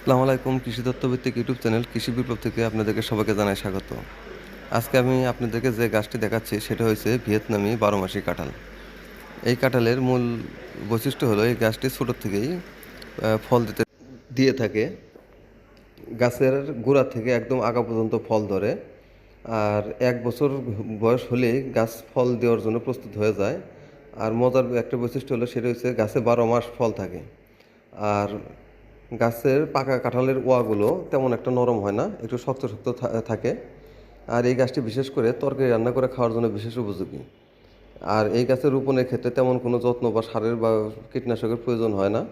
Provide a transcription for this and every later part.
আসসালামু আলাইকুম, কৃষি তত্ত্বভিত্তিক ইউটিউব চ্যানেল, কৃষি বিপ্লব থেকে আপনাদেরকে সবাইকে জানাই স্বাগত। আজকে আমি আপনাদেরকে যে গাছটি দেখাচ্ছি, সেটা হয়েছে ভিয়েতনামি বারো মাসি কাঁঠাল। এই কাঁঠালের মূল বৈশিষ্ট্য হলো, এই গাছটি ছোটোর থেকেই ফল দিতে দিয়ে থাকে। গাছের গোড়া থেকে একদম আগা পর্যন্ত ফল ধরে। আর এক বছর বয়স হলেই গাছ ফল দেওয়ার জন্য প্রস্তুত হয়ে যায়। আর মজার একটা বৈশিষ্ট্য হলো, সেটা হচ্ছে গাছে বারো মাস ফল থাকে। আর গাছের পাকা কাঁঠালের ওয়াগুলো তেমন একটা নরম হয় না একটু শক্ত শক্ত থাকে। আর এই গাছটি বিশেষ করে তরকারি রান্না করে খাওয়ার জন্য বিশেষ উপযোগী। আর এই গাছের রোপণের ক্ষেত্রে তেমন কোনো যত্ন বা সারের বা কীটনাশকের প্রয়োজন হয় না।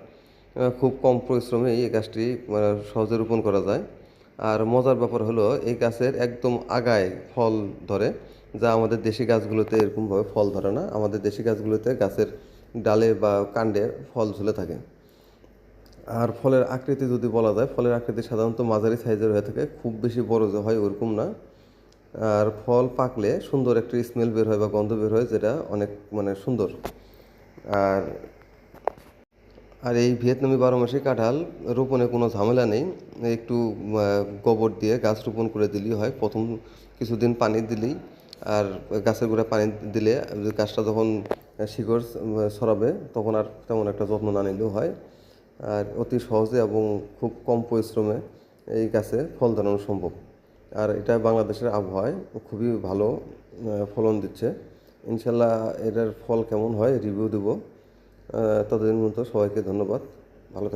খুব কম পরিশ্রমে এই গাছটি মানে, সহজে রোপণ করা যায়। আর মজার ব্যাপার হলো এই গাছের একদম আগায় ফল ধরে যা আমাদের দেশি গাছগুলোতে এরকমভাবে ফল ধরে না। আমাদের দেশি গাছগুলোতে গাছের ডালে বা কাণ্ডে ফল ঝুলে থাকে। আর ফলের আকৃতি যদি বলা যায়, ফলের আকৃতি সাধারণত মাঝারি সাইজের হয়ে থাকে, খুব বেশি বড় যে হয় ওরকম না। আর ফল পাকলে সুন্দর একটা স্মেল বের হয় বা গন্ধ বের হয়, যেটা অনেক মানে সুন্দর। আর আর এই ভিয়েতনামি বারো মাসি কাঁঠাল রোপণে কোনো ঝামেলা নেই। একটু গোবর দিয়ে গাছ রোপণ করে দিলেই হয়। প্রথম কিছুদিন পানি দিলেই, আর গাছের গোড়া পানি দিলে, গাছটা যখন শিকড় ছড়াবে তখন আর তেমন একটা যত্ন না নিলেও হয়। আর অতি সহজে এবং খুব কম পরিশ্রমে এই গাছে ফল ধরানো সম্ভব। আর এটা বাংলাদেশের আবহাওয়ায় খুবই ভালো ফলন দিচ্ছে। ইনশাল্লাহ এটার ফল কেমন হয় রিভিউ দেবো। ততদিন মতো সবাইকে ধন্যবাদ।